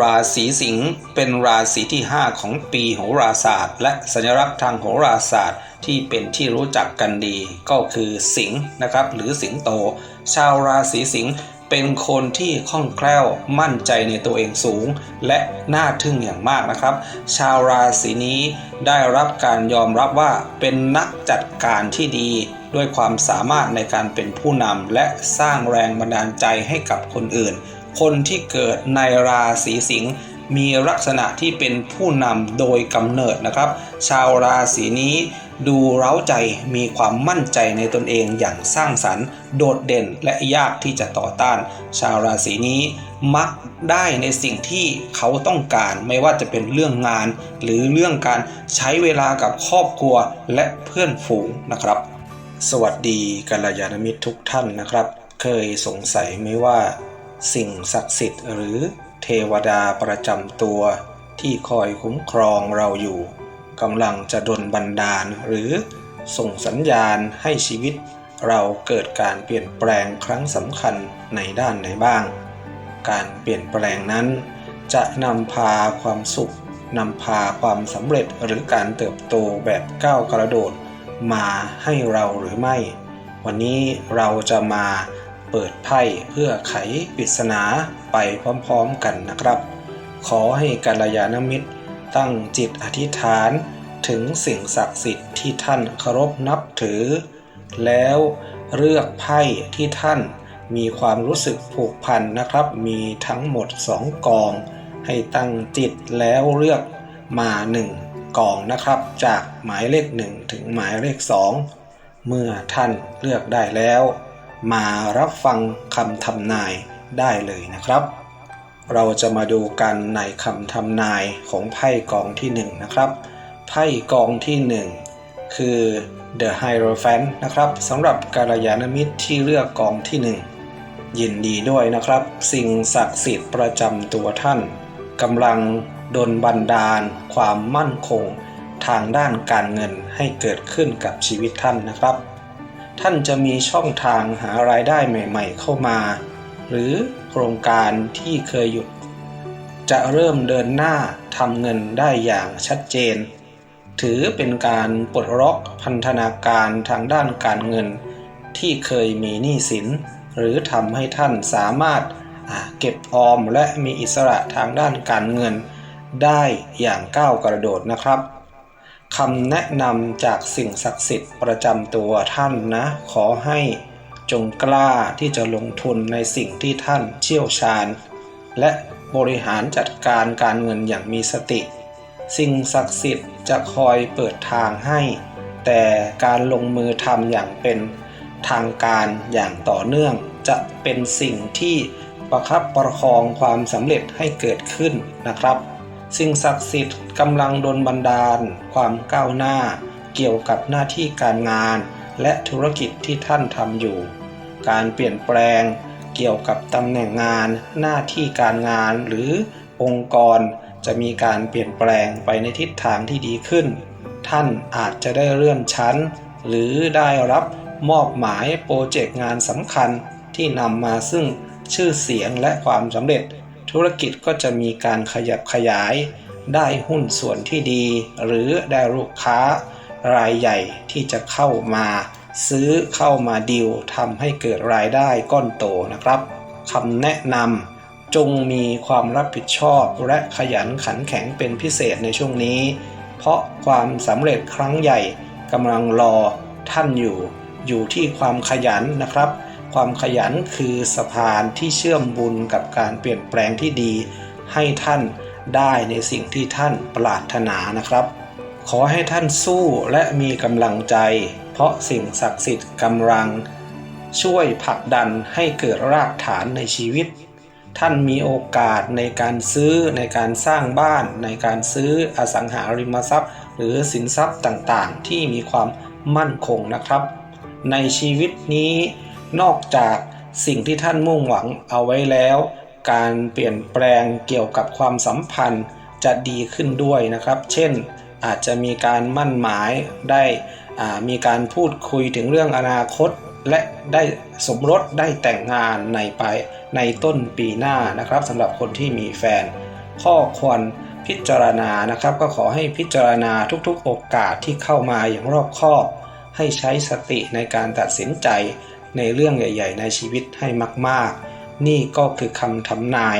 ราศีสิงห์เป็นราศีที่ 5 ของปีโหราศาสตร์ และสัญลักษณ์ทางโหราศาสตร์ที่เป็นที่รู้จักกันดี ก็คือสิงห์นะครับ หรือสิงโต ชาวราศีสิงห์เป็นคนที่คล่องแคล่วมั่นใจในตัวเองสูง และน่าทึ่งอย่างมากนะครับ ชาวราศีนี้ได้รับการยอมรับว่าเป็นนักจัดการที่ดี ด้วยความสามารถในการเป็นผู้นำและสร้างแรงบันดาลใจให้กับคนอื่น คนที่เกิดในราศีสิงห์มีลักษณะที่เป็นผู้นำโดยกำเนิดนะครับ ชาวราศีนี้ดูเร้าใจมีความมั่นใจในตนเองอย่างสร้างสรรค์ โดดเด่นและยากที่จะต่อต้าน ชาวราศีนี้มักได้ในสิ่งที่เขาต้องการไม่ว่าจะเป็นเรื่องงาน หรือเรื่องการใช้เวลากับครอบครัวและเพื่อนฝูงนะครับ สวัสดีกัลยาณมิตรทุกท่านนะครับ เคยสงสัยไหมว่า สิ่งศักดิ์สิทธิ์หรือเทวดาประจำตัว ที่คอยคุ้มครองเราอยู่กำลังจะดลบันดาลหรือส่งสัญญาณให้ชีวิต เราเกิดการเปลี่ยนแปลงครั้งสำคัญในด้านไหนบ้าง การเปลี่ยนแปลงนั้น จะนำพาความสุขนำพาความสำเร็จหรือการเติบโตแบบก้าวกระโดด มาให้เราหรือไม่ วันนี้เราจะมา เปิดไพ่เพื่อไขปริศนาไปพร้อมๆกันนะครับ ขอให้กัลยาณมิตรตั้งจิตอธิษฐานถึงสิ่งศักดิ์สิทธิ์ที่ท่านเคารพนับถือ แล้วเลือกไพ่ที่ท่านมีความรู้สึกผูกพันนะครับ มีทั้งหมดสองกอง ให้ตั้งจิตแล้วเลือกมาหนึ่งกองนะครับ จากหมายเลขหนึ่งถึงหมายเลขสองเมื่อท่านเลือกได้แล้ว มารับฟังคำทำนายได้เลยนะครับ เราจะมาดูกันในคำทำนายของไพ่กองที่หนึ่งนะครับไพ่กองที่หนึ่งคือ The Hierophant นะครับสำหรับกาลยานมิตรที่เลือกกองที่หนึ่งยินดีด้วยนะครับ สิ่งศักดิ์สิทธิ์ประจำตัวท่านกำลังดลบันดาล ความมั่นคง ทางด้านการเงินให้เกิดขึ้นกับชีวิตท่านนะครับ ท่านจะมีช่องทางหารายได้ใหม่ ๆ เข้ามา หรือโครงการที่เคยหยุด จะเริ่มเดินหน้าทำเงินได้อย่างชัดเจน ถือเป็นการปลดล็อกพันธนาการทางด้านการเงิน ที่เคยมีหนี้สิน หรือทำให้ท่านสามารถเก็บออมและมีอิสระทางด้านการเงิน ได้อย่างก้าวกระโดดนะครับ คำแนะนำจากสิ่งศักดิ์สิทธิ์ประจำตัวท่านนะ ขอให้จงกล้าที่จะลงทุนในสิ่งที่ท่านเชี่ยวชาญ และบริหารจัดการการเงินอย่างมีสติ สิ่งศักดิ์สิทธิ์จะคอยเปิดทางให้ แต่การลงมือทำอย่างเป็นทางการอย่างต่อเนื่องจะเป็นสิ่งที่ประคับประคองความสำเร็จให้เกิดขึ้นนะครับ สิ่งศักดิ์สิทธิ์กำลังดลบันดาล ความก้าวหน้า เกี่ยวกับหน้าที่การงาน และธุรกิจที่ท่านทำอยู่ การเปลี่ยนแปลง เกี่ยวกับตำแหน่งงาน หน้าที่การงานหรือองค์กร จะมีการเปลี่ยนแปลงไปในทิศทางที่ดีขึ้น ท่านอาจจะได้เลื่อนชั้น หรือได้รับมอบหมายโปรเจกต์งานสำคัญที่นำมาซึ่งชื่อเสียงและความสำเร็จ ธุรกิจก็จะมีการขยับขยาย ได้หุ้นส่วนที่ดี หรือได้ลูกค้ารายใหญ่ที่จะเข้ามาซื้อเข้ามาดิวทำให้เกิดรายได้ก้อนโตนะครับคำแนะนำจงมีความรับผิดชอบและขยันขันแข็งเป็นพิเศษในช่วงนี้ เพราะความสำเร็จครั้งใหญ่กำลังรอท่านอยู่ อยู่ที่ความขยันนะครับ ความขยันคือสะพานที่เชื่อมบุญกับการเปลี่ยนแปลงที่ดี ให้ท่านได้ในสิ่งที่ท่านปรารถนานะครับ ขอให้ท่านสู้และมีกำลังใจ เพราะสิ่งศักดิ์สิทธิ์กำลัง ช่วยผลักดันให้เกิดรากฐานในชีวิต ท่านมีโอกาสในการซื้อในการสร้างบ้าน ในการซื้ออสังหาริมทรัพย์ หรือสินทรัพย์ต่างๆ ที่มีความมั่นคงนะครับ ในชีวิตนี้ นอกจากสิ่งที่ท่านมุ่งหวังเอาไว้แล้ว การเปลี่ยนแปลงเกี่ยวกับความสัมพันธ์จะดีขึ้นด้วยนะครับ เช่นอาจจะมีการมั่นหมายได้มีการพูดคุยถึงเรื่องอนาคต และได้สมรสได้แต่งงานในปในต้นปีหน้านะครับสำหรับคนที่มีแฟน ข้อควรพิจารณานะครับ ก็ขอให้พิจารณาทุกๆ โอกาสที่เข้ามาอย่างรอบคอบ ให้ใช้สติในการตัดสินใจ ในเรื่องใหญ่ ๆ ในชีวิตให้มาก ๆ นี่ก็คือคำทำนาย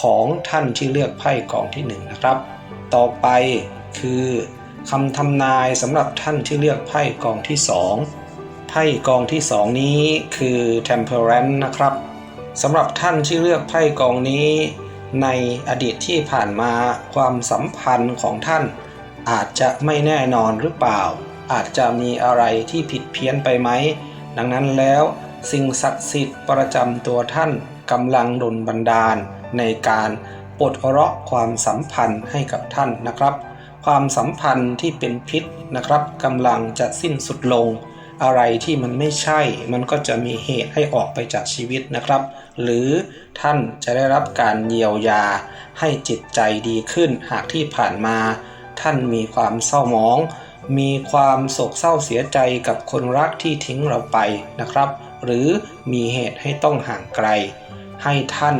ของท่านที่เลือกไพ่กองที่หนึ่งนะครับ ต่อไปคือคำทำนายสำหรับท่านที่เลือกไพ่กองที่สองไพ่กองที่สองนี้คือ Temperance นะครับสำหรับท่านที่เลือกไพ่กองนี้ ในอดีตที่ผ่านมาความสัมพันธ์ของท่าน อาจจะไม่แน่นอนหรือเปล่า อาจจะมีอะไรที่ผิดเพี้ยนไปไหม ดังนั้นแล้วสิ่งศักดิ์สิทธิ์ประจำตัวท่านกำลังดลบันดาล ในการปลดเราะความสัมพันธ์ให้กับท่านนะครับ ความสัมพันธ์ที่เป็นพิษนะครับกำลังจะสิ้นสุดลง อะไรที่มันไม่ใช่ มันก็จะมีเหตุให้ออกไปจากชีวิตนะครับ หรือท่านจะได้รับการเยียวยา ให้จิตใจดีขึ้นหากที่ผ่านมา ท่านมีความเศร้าหมอง มีความโศกเศร้าเสียใจกับคนรักที่ทิ้งเราไปนะครับ หรือมีเหตุให้ต้องห่างไกล ให้ท่าน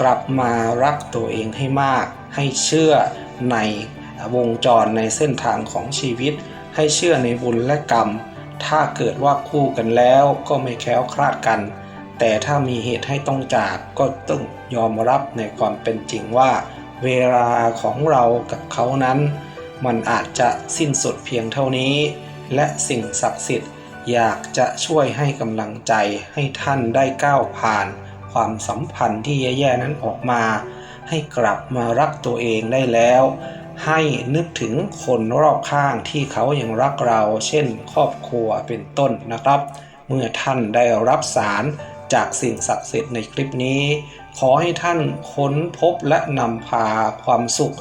กลับมารักตัวเองให้มาก ให้เชื่อในวงจรในเส้นทางของชีวิต ให้เชื่อในบุญและกรรม ถ้าเกิดว่าคู่กันแล้วก็ไม่แคล้วคลาดกัน แต่ถ้ามีเหตุให้ต้องจากก็ต้องยอมรับในความเป็นจริงว่า เวลาของเรากับเขานั้น มันอาจจะสิ้นสุดเพียงเท่านี้ และสิ่งศักดิ์สิทธิ์อยากจะช่วยให้กำลังใจให้ท่านได้ก้าวผ่าน ความสัมพันธ์ที่แย่ๆนั้นออกมา ให้กลับมารักตัวเองได้แล้ว ให้นึกถึงคนรอบข้างที่เขายังรักเรา เช่น ครอบครัวเป็นต้นนะครับ เมื่อท่านได้รับสารจากสิ่งศักดิ์สิทธิ์ในคลิปนี้ ขอให้ท่านค้นพบและนำพาความสุข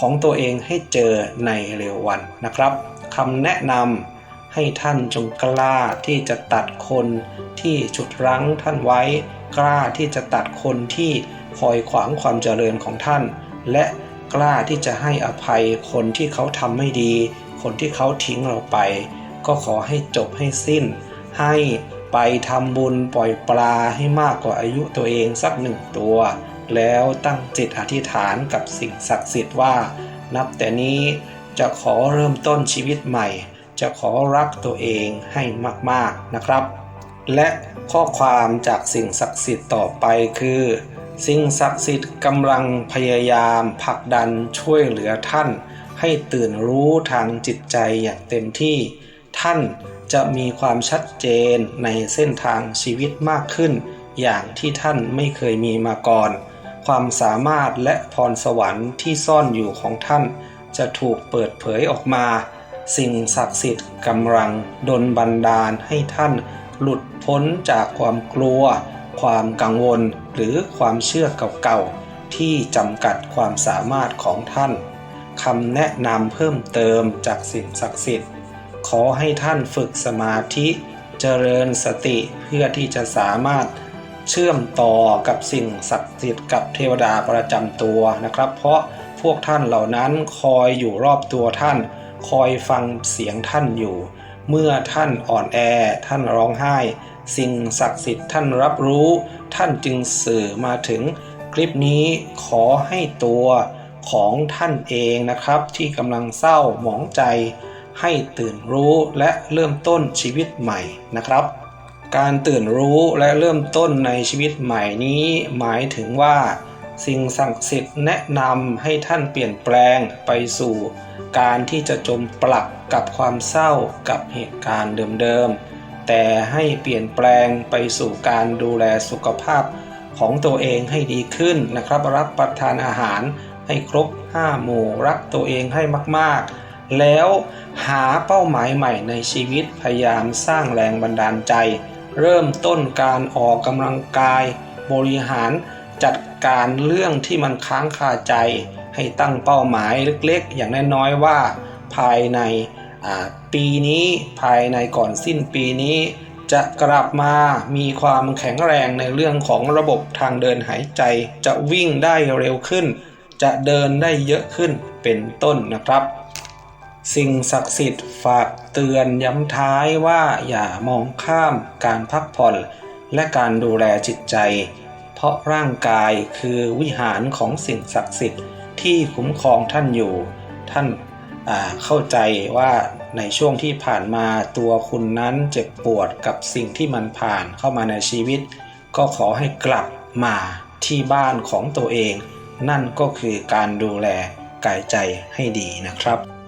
ของตัวเองให้เจอในเร็ววันนะครับคำแนะนำให้ท่านจงกล้าที่จะตัดคนที่ฉุดรั้งท่านไว้ กล้าที่จะตัดคนที่คอยขวางความเจริญของท่าน และกล้าที่จะให้อภัยคนที่เขาทำไม่ดี คนที่เขาทิ้งเราไป ก็ขอให้จบให้สิ้น ให้ไปทำบุญปล่อยปลาให้มากกว่าอายุตัวเองสักหนึ่งตัว แล้วตั้งจิตอธิษฐานกับสิ่งศักดิ์สิทธิ์ว่า นับแต่นี้จะขอเริ่มต้นชีวิตใหม่ จะขอรักตัวเองให้มากๆนะครับ และข้อความจากสิ่งศักดิ์สิทธิ์ต่อไปคือ สิ่งศักดิ์สิทธิ์กำลังพยายามผลักดันช่วยเหลือท่าน ให้ตื่นรู้ทางจิตใจอย่างเต็มที่ ท่านจะมีความชัดเจนในเส้นทางชีวิตมากขึ้น อย่างที่ท่านไม่เคยมีมาก่อน ความสามารถและพรสวรรค์ที่ซ่อนอยู่ของท่านจะถูกเปิดเผยออกมา สิ่งศักดิ์สิทธิ์กำลังดลบันดาลให้ท่านหลุดพ้นจากความกลัว ความกังวลหรือความเชื่อเก่าๆ ที่จำกัดความสามารถของท่านคำแนะนำเพิ่มเติมจากสิ่งศักดิ์สิทธิ์ ขอให้ท่านฝึกสมาธิ เจริญสติเพื่อที่จะสามารถ เชื่อมต่อกับสิ่งศักดิ์สิทธิ์กับเทวดาประจำตัวนะครับ เพราะพวกท่านเหล่านั้นคอยอยู่รอบตัวท่าน คอยฟังเสียงท่านอยู่ เมื่อท่านอ่อนแอท่านร้องไห้ สิ่งศักดิ์สิทธิ์ท่านรับรู้ ท่านจึงสื่อมาถึง คลิปนี้ขอให้ตัวของท่านเองนะครับ ที่กำลังเศร้าหมองใจ ให้ตื่นรู้และเริ่มต้นชีวิตใหม่นะครับ การตื่นรู้และเริ่มต้นในชีวิตใหม่นี้ หมายถึงว่า สิ่งศักดิ์สิทธิ์แนะนำให้ท่านเปลี่ยนแปลงไปสู่ การที่จะจมปลักกับความเศร้ากับเหตุการณ์เดิมๆ แต่ให้เปลี่ยนแปลงไปสู่การดูแลสุขภาพของตัวเองให้ดีขึ้นนะครับ รับประทานอาหารให้ครบ 5 หมู่รักตัวเองให้มากๆ แล้วหาเป้าหมายใหม่ในชีวิตพยายามสร้างแรงบันดาลใจ เริ่มต้นการออกกำลังกาย บริหารจัดการเรื่องที่มันค้างคาใจ ให้ตั้งเป้าหมายเล็กๆ อย่างน้อยๆว่า ภายในปีนี้ภายในก่อนสิ้นปีนี้ จะกลับมามีความแข็งแรงในเรื่องของระบบทางเดินหายใจ จะวิ่งได้เร็วขึ้น จะเดินได้เยอะขึ้นเป็นต้นนะครับ สิ่งศักดิ์สิทธิ์ฝากเตือนย้ำท้ายว่าอย่ามองข้ามการพักผ่อน และการดูแลจิตใจ เพราะร่างกายคือวิหารของสิ่งศักดิ์สิทธิ์ที่คุ้มครองท่านอยู่ ท่านาเข้าใจว่าในช่วงที่ผ่านมาตัวคุณนั้นเจ็บปวดกับสิ่งที่มันผ่านเข้ามาในชีวิต ก็ขอให้กลับมาที่บ้านของตัวเอง นั่นก็คือการดูแลกายใจให้ดีนะครับ